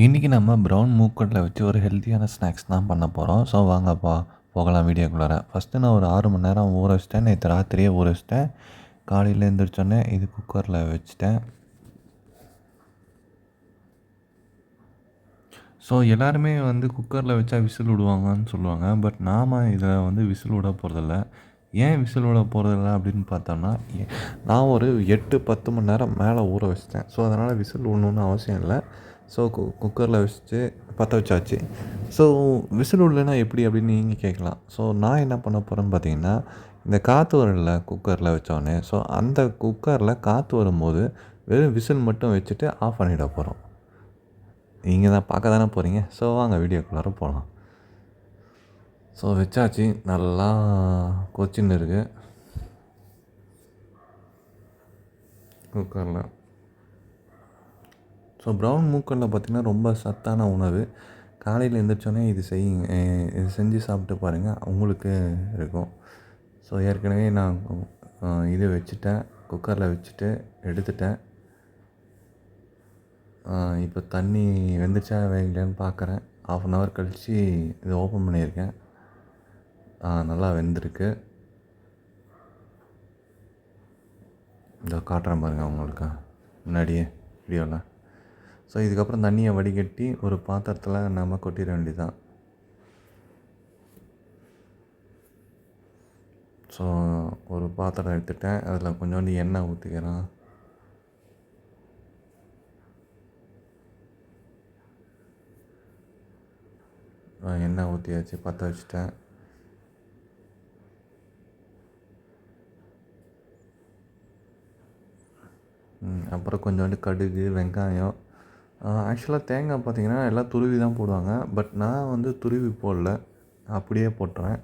இன்றைக்கி நம்ம ப்ரௌன் மூக்கட்டில் வச்சு ஒரு ஹெல்த்தியான ஸ்நாக்ஸ் தான் பண்ண போகிறோம் ஸோ வாங்கப்பா போகலாம் வீடியோக்குள்ளார. ஃபஸ்ட்டு நான் ஒரு ஆறு மணி நேரம் ஊற வச்சிட்டேன். நேற்று ராத்திரியே ஊற வச்சிட்டேன். காலையில் எழுந்திரிச்சோன்னே இது குக்கரில் வச்சுட்டேன். ஸோ எல்லாருமே வந்து குக்கரில் வச்சா விசில் விடுவாங்கன்னு சொல்லுவாங்க. பட் நாம் இதில் வந்து விசில் விட போகிறதில்ல ஏன் விசில் விட போகிறதில்ல அப்படின்னு பார்த்தோம்னா நான் ஒரு எட்டு பத்து மணி நேரம் மேலே ஊற வச்சிட்டேன். ஸோ அதனால் விசில் விடணுன்னு அவசியம் இல்லை. ஸோ கு குக்கரில் வச்சுட்டு பற்ற வச்சாச்சு. ஸோ விசில் விடலைன்னா எப்படி அப்படின்னு நீங்கள் கேட்கலாம். ஸோ நான் என்ன பண்ண போகிறேன்னு பார்த்தீங்கன்னா இந்த காற்று வரல குக்கரில் வச்சோடனே ஸோ அந்த குக்கரில் காற்று வரும்போது வெறும் விசில் மட்டும் வச்சுட்டு ஆஃப் பண்ணிட போகிறோம் நீங்கள் தான் பார்க்க தானே போகிறீங்க ஸோ வாங்க வீடியோக்குள்ளார போகலாம் ஸோ வச்சாச்சு. நல்லா கொச்சின்னு இருக்குது குக்கரில் ஸோ ப்ரௌன் மூக்கரில் பார்த்திங்கன்னா ரொம்ப சத்தான உணவு. காலையில் எழுந்திரிச்சோன்னே இது செய்யுங்க இது செஞ்சு சாப்பிட்டு பாருங்கள் உங்களுக்கு இருக்கும். ஸோ ஏற்கனவே நான் இது வச்சுட்டேன் குக்கரில் வச்சுட்டு எடுத்துட்டேன். இப்போ தண்ணி வெந்துச்சா வேகலையான்னு பார்க்குறேன் ஆஃப் அன் ஹவர் கழித்து இதை ஓப்பன் பண்ணியிருக்கேன். நல்லா வெந்திருக்கு. இதோ காட்டுறேன் பாருங்கள் உங்களுக்கு. முன்னாடியே வீடியோவில் ஸோ இதுக்கப்புறம் தண்ணியை வடிகட்டி ஒரு பாத்திரத்தில் நம்ம கொட்டிட வேண்டியதுதான். ஸோ ஒரு பாத்திரம் எடுத்துட்டேன். அதில் கொஞ்சோண்டு எண்ணெய் ஊற்றிக்கிறேன் எண்ணெய் ஊற்றியாச்சு பற்ற வச்சுட்டேன். அப்புறம் கொஞ்சோண்டு கடுகு வெங்காயம் ஆக்சுவலாக தேங்காய் பார்த்தீங்கன்னா எல்லாம் துருவி தான் போடுவாங்க. பட் நான் வந்து துருவி போடல. அப்படியே போட்டுறேன்.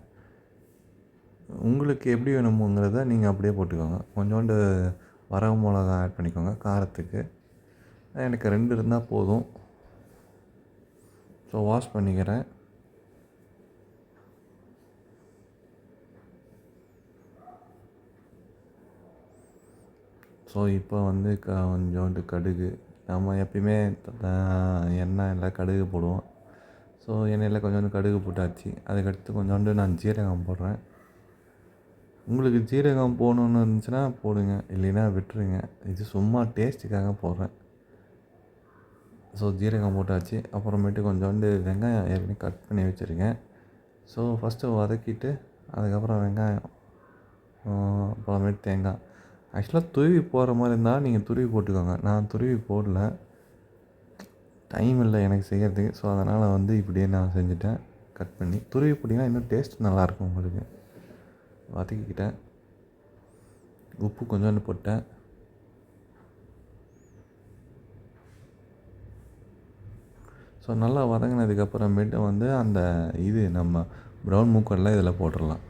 உங்களுக்கு எப்படி வேணுமோங்கிறத நீங்கள் அப்படியே போட்டுக்கோங்க. கொஞ்சோண்டு வரவு மிளகா ஆட் பண்ணிக்கோங்க காரத்துக்கு. எனக்கு ரெண்டு இருந்தால் போதும். ஸோ வாஷ் பண்ணிக்கிறேன். ஸோ இப்போ வந்து க கொஞ்சோண்டு கடுகு நம்ம எப்பயுமே எண்ணெய் இல்லை கடுகு போடுவோம். ஸோ எண்ணெயில் கொஞ்சோண்டு கடுகு போட்டாச்சு. அதுக்கடுத்து கொஞ்சோண்டு நான் ஜீரகம் போடுறேன். உங்களுக்கு ஜீரகம் போடணுன்னு இருந்துச்சுன்னா போடுங்க. இல்லைன்னா விட்டுருங்க. இது சும்மா டேஸ்ட்டுக்காக போடுறேன். ஸோ ஜீரகம் போட்டாச்சு. அப்புறமேட்டு கொஞ்சோண்டு வெங்காயம் ஏற்கனவே கட் பண்ணி வச்சுருக்கேன் ஸோ ஃபஸ்ட்டு வதக்கிட்டு அதுக்கப்புறம் வெங்காயம் அப்புறமேட்டு தேங்காய். ஆக்சுவலாக துருவி போகிற மாதிரி இருந்தால் நீங்கள் துருவி போட்டுக்கோங்க. நான் துருவி போடல. டைம் இல்லை எனக்கு செய்கிறதுக்கு ஸோ அதனால் வந்து இப்படியே நான் செஞ்சுட்டேன். கட் பண்ணி. துருவி போட்டிங்கன்னா இன்னும் டேஸ்ட் நல்லாயிருக்கும் உங்களுக்கு. வதக்கிக்கிட்டேன். உப்பு கொஞ்சோண்டு போட்டேன். ஸோ நல்லா வதங்கினதுக்கப்புறமேட்டு வந்து அந்த இது நம்ம ப்ரௌன் மூக்கரில் இதில் போட்டுடலாம்.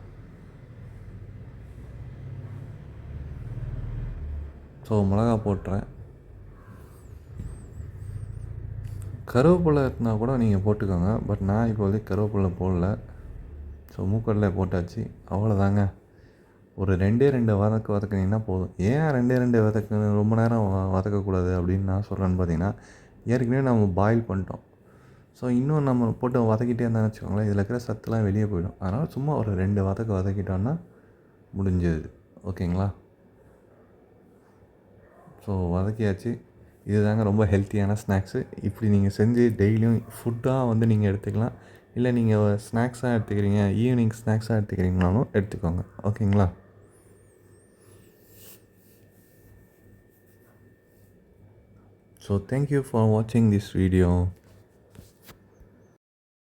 ஸோ மிளகா போட்டுறேன். கருவேப்பிலை இருந்தால் கூட நீங்கள் போட்டுக்கோங்க. பட் நான் இப்போதைக்கு கருவேப்பிலை போடல. ஸோ மூக்கடலை போட்டாச்சு. அவ்வளோதாங்க ஒரு ரெண்டே ரெண்டு வதக்கு வதக்குனீங்கன்னா போதும். ஏன் ரெண்டே ரெண்டு வதக்கு ரொம்ப நேரம் வதக்கக்கூடாது அப்படின்னு நான் சொல்கிறேன்னு பார்த்தீங்கன்னா ஏற்கனவே நம்ம பாயில் பண்ணிட்டோம். ஸோ இன்னும் நம்ம போட்டு வதக்கிட்டே இருந்தான்னு வச்சுக்கோங்களேன் இதில் இருக்கிற சத்துலாம் வெளியே போயிடும். அதனால் சும்மா ஒரு ரெண்டு வதக்கு வதக்கிட்டோன்னா முடிஞ்சது. ஓகேங்களா? ஸோ வதக்கியாச்சு. இதுதாங்க ரொம்ப ஹெல்த்தியான ஸ்நாக்ஸு இப்படி நீங்கள் செஞ்சு டெய்லியும் ஃபுட்டாக வந்து நீங்கள் எடுத்துக்கலாம். இல்லை நீங்கள் ஸ்நாக்ஸாக எடுத்துக்கிறீங்க ஈவினிங் ஸ்நாக்ஸாக எடுத்துக்கிறீங்கனாலும் எடுத்துக்கோங்க. ஓகேங்களா ஸோ தேங்க்யூ ஃபார் வாட்சிங் திஸ் வீடியோ